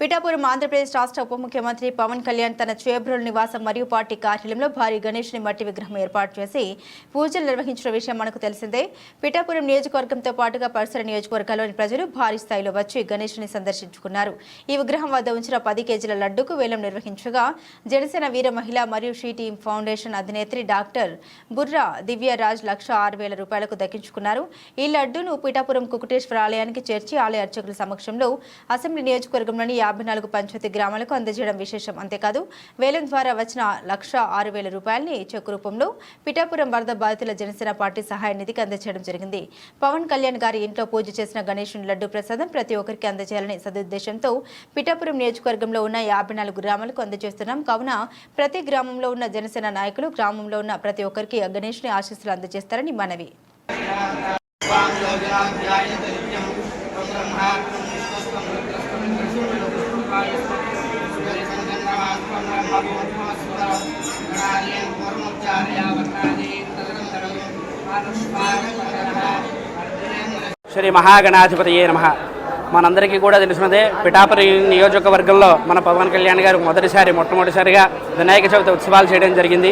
పిఠాపురం ఆంధ్రప్రదేశ్ రాష్ట్ర ఉప ముఖ్యమంత్రి పవన్ కళ్యాణ్ తన చేబ్రోల్ నివాసం మరియు పార్టీ కార్యాలయంలో భారీ గణేష్ని మట్టి విగ్రహం ఏర్పాటు చేసి పూజలు నిర్వహించిన విషయం మనకు తెలిసిందే. పిఠాపురం నియోజకవర్గంతో పాటుగా పరిసర నియోజకవర్గాల్లోని ప్రజలు భారీ స్థాయిలో వచ్చి గణేష్ని సందర్శించుకున్నారు. ఈ విగ్రహం వద్ద ఉంచిన పది కేజీల లడ్డుకు వేలం నిర్వహించగా జనసేన వీర మహిళ మరియు షీ టీం ఫౌండేషన్ అధినేత్రి డాక్టర్ బుర్రా దివ్యరాజ్ లక్ష ఆరు వేల రూపాయలకు దక్కించుకున్నారు. ఈ లడ్డూను పిఠాపురం కుకుటేశ్వర ఆలయానికి చేర్చి ఆలయ అర్చకుల సమక్షంలో అసెంబ్లీ నియోజకవర్గంలోని యాభై నాలుగు పంచాయతీ గ్రామాలకు అందజేయడం విశేషం అంతేకాదు వేలం ద్వారా వచ్చిన లక్ష ఆరు వేల రూపాయలని చెక్కు రూపంలో పిఠాపురం వరద బాధితుల జనసేన పార్టీ సహాయ నిధికి అందజేయడం జరిగింది పవన్ కళ్యాణ్ గారి ఇంట్లో పూజ చేసిన గణేశుని లడ్డు ప్రసాదం ప్రతి ఒక్కరికి అందజేయాలని సదుద్దేశంతో పిఠాపురం నియోజకవర్గంలో ఉన్న యాభై నాలుగు గ్రామాలకు అందజేస్తున్నాం కావున ప్రతి గ్రామంలో ఉన్న జనసేన నాయకులు గ్రామంలో ఉన్న ప్రతి ఒక్కరికి గణేష్ని ఆశీస్సులు అందజేస్తారని మనవి स्वां योजनाध्यायत नित्यं त्वं ब्रह्मा శ్రీ మహాగణాధిపతియే నమ. మనందరికీ కూడా తెలిసినదే పిఠాపురి నియోజకవర్గంలో మన పవన్ కళ్యాణ్ గారు మొదటిసారి మొట్టమొదటిసారిగా వినాయక చవితి ఉత్సవాలు చేయడం జరిగింది.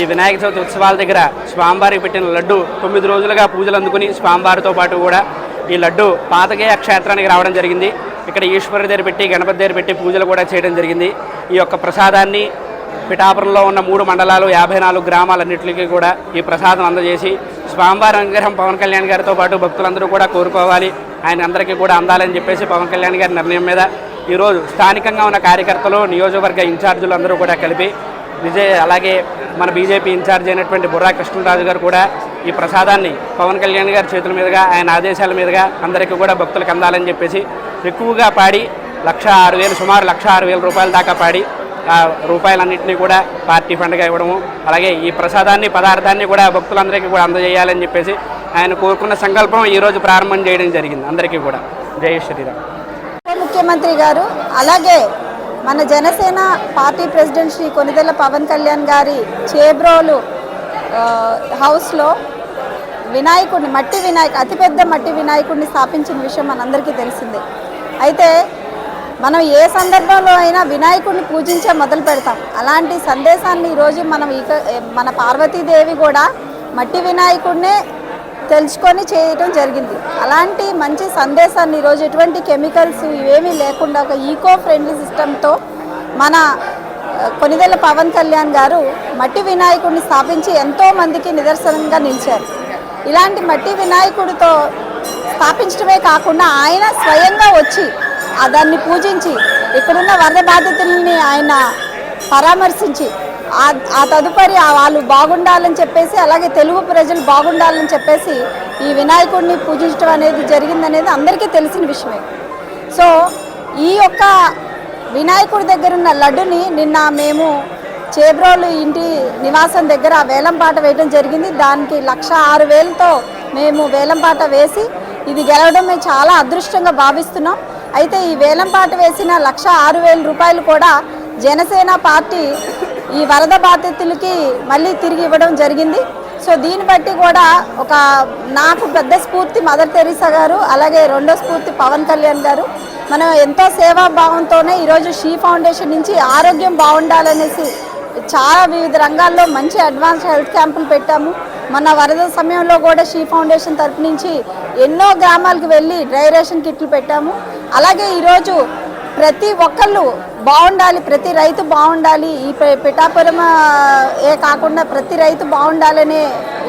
ఈ వినాయక చవితి ఉత్సవాల దగ్గర స్వామివారికి పెట్టిన లడ్డు తొమ్మిది రోజులుగా పూజలు అందుకుని స్వామివారితో పాటు కూడా ఈ లడ్డు పాతకేయ క్షేత్రానికి రావడం జరిగింది. ఇక్కడ ఈశ్వరుడి దగ్గర పెట్టి గణపతి దగ్గర పెట్టి పూజలు కూడా చేయడం జరిగింది. ఈ యొక్క ప్రసాదాన్ని పిఠాపురంలో ఉన్న మూడు మండలాలు యాభై నాలుగు గ్రామాలన్నింటికి కూడా ఈ ప్రసాదం అందజేసి స్వామివారి అనుగ్రహం పవన్ కళ్యాణ్ గారితో పాటు భక్తులందరూ కూడా కోరుకోవాలి. ఆయన అందరికీ కూడా అందాలని చెప్పేసి పవన్ కళ్యాణ్ గారి నిర్ణయం మీద ఈరోజు స్థానికంగా ఉన్న కార్యకర్తలు నియోజకవర్గ ఇన్ఛార్జీలు అందరూ కూడా కలిపి విజయ్ అలాగే మన బీజేపీ ఇన్ఛార్జ్ అయినటువంటి బుర్రా కృష్ణరాజు గారు కూడా ఈ ప్రసాదాన్ని పవన్ కళ్యాణ్ గారి చేతుల మీదుగా ఆయన ఆదేశాల మీదుగా అందరికీ కూడా భక్తులకు అందాలని చెప్పేసి ఎక్కువగా పాడి లక్ష ఆరు వేలు సుమారు లక్ష ఆరు వేల రూపాయల దాకా పాడి ఆ రూపాయలన్నింటినీ కూడా పార్టీ ఫండ్గా ఇవ్వడము. అలాగే ఈ ప్రసాదాన్ని పదార్థాన్ని కూడా భక్తులందరికీ కూడా అందజేయాలని చెప్పేసి ఆయన కోరుకున్న సంకల్పం ఈరోజు ప్రారంభం చేయడం జరిగింది అందరికీ కూడా. జై శ్రీరామ్. ముఖ్యమంత్రి గారు అలాగే మన జనసేన పార్టీ ప్రెసిడెంట్ శ్రీ కొనిదెల పవన్ కళ్యాణ్ గారి చేబ్రోలు హౌస్లో వినాయకుడిని మట్టి వినాయక అతిపెద్ద మట్టి వినాయకుడిని స్థాపించిన విషయం మనందరికీ తెలిసిందే. అయితే మనం ఏ సందర్భంలో అయినా వినాయకుడిని పూజించే మొదలు పెడతాం. అలాంటి సందేశాన్ని ఈరోజు మనం ఇక మన పార్వతీదేవి కూడా మట్టి వినాయకుడినే తెలుసుకొని చేయటం జరిగింది. అలాంటి మంచి సందేశాన్ని ఈరోజు ఎటువంటి కెమికల్స్ ఇవేమీ లేకుండా ఒక ఈకో ఫ్రెండ్లీ సిస్టంతో మన కొనిదెల పవన్ కళ్యాణ్ గారు మట్టి వినాయకుడిని స్థాపించి ఎంతో మందికి నిదర్శనంగా నిలిచారు. ఇలాంటి మట్టి వినాయకుడితో స్థాపించడమే కాకుండా ఆయన స్వయంగా వచ్చి దాన్ని పూజించి ఇక్కడున్న వరద బాధితుల్ని ఆయన పరామర్శించి ఆ- తదుపరి వాళ్ళు బాగుండాలని చెప్పేసి అలాగే తెలుగు ప్రజలు బాగుండాలని చెప్పేసి ఈ వినాయకుడిని పూజించడం అనేది జరిగిందనేది అందరికీ తెలిసిన విషయమే. సో ఈ యొక్క వినాయకుడి దగ్గర ఉన్న లడ్డుని నిన్న మేము చేబ్రోలు ఇంటి నివాసం దగ్గర వేలంపాట వేయడం జరిగింది. దానికి లక్ష ఆరు వేలతో మేము వేలంపాట వేసి ఇది గెలవడం మేము చాలా అదృష్టంగా భావిస్తున్నాం. అయితే ఈ వేలంపాట వేసిన లక్ష ఆరు వేల రూపాయలు కూడా జనసేన పార్టీ ఈ వరద బాధితులకి మళ్ళీ తిరిగి ఇవ్వడం జరిగింది. సో దీన్ని బట్టి కూడా ఒక నాకు పెద్ద స్ఫూర్తి మదర్ తెరీసా గారు అలాగే రెండో స్ఫూర్తి పవన్ కళ్యాణ్ గారు. మనం ఎంతో సేవా భావంతోనే ఈరోజు షీ ఫౌండేషన్ నుంచి ఆరోగ్యం బాగుండాలనేసి చాలా వివిధ రంగాల్లో మంచి అడ్వాన్స్ హెల్త్ క్యాంపులు పెట్టాము. మన వరద సమయంలో కూడా షీ ఫౌండేషన్ తరపు నుంచి ఎన్నో గ్రామాలకు వెళ్ళి డ్రై రేషన్ కిట్లు పెట్టాము. అలాగే ఈరోజు ప్రతి ఒక్కళ్ళు బాగుండాలి ప్రతి రైతు బాగుండాలి ఈ పిఠాపురం ఏ కాకుండా ప్రతి రైతు బాగుండాలనే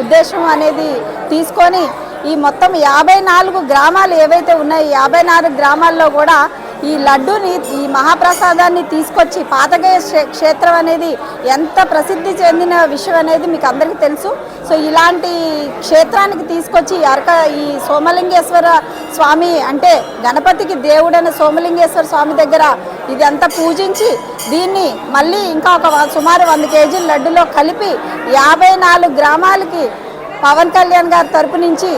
ఉద్దేశం అనేది తీసుకొని ఈ మొత్తం యాభై నాలుగు గ్రామాలు ఏవైతే ఉన్నాయో యాభై నాలుగు గ్రామాల్లో కూడా ఈ లడ్డూని ఈ మహాప్రసాదాన్ని తీసుకొచ్చి పాతగయ క్షేత్రం అనేది ఎంత ప్రసిద్ధి చెందిన విషయం అనేది మీకు అందరికీ తెలుసు. సో ఇలాంటి క్షేత్రానికి తీసుకొచ్చి అరక ఈ సోమలింగేశ్వర స్వామి అంటే గణపతికి దేవుడైన సోమలింగేశ్వర స్వామి దగ్గర ఇది పూజించి దీన్ని మళ్ళీ ఇంకా ఒక సుమారు వంద కేజీల లడ్డులో కలిపి యాభై నాలుగు గ్రామాలకి పవన్ కళ్యాణ్ గారి తరపు నుంచి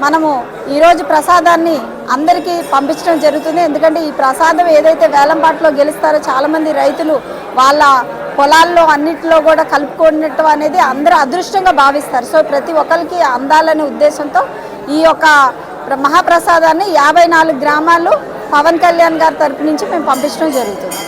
మనము ఈరోజు ప్రసాదాన్ని అందరికీ పంపించడం జరుగుతుంది. ఎందుకంటే ఈ ప్రసాదం ఏదైతే వేలంపాట్లో గెలుస్తారో చాలామంది రైతులు వాళ్ళ పొలాల్లో అన్నిటిలో కూడా కలుపుకున్నట్టు అనేది అందరూ అదృష్టంగా భావిస్తారు. సో ప్రతి ఒక్కరికి అందాలనే ఉద్దేశంతో ఈ యొక్క మహాప్రసాదాన్ని యాభై నాలుగు గ్రామాలు పవన్ కళ్యాణ్ గారి తరపు నుంచి మేము పంపించడం జరుగుతుంది.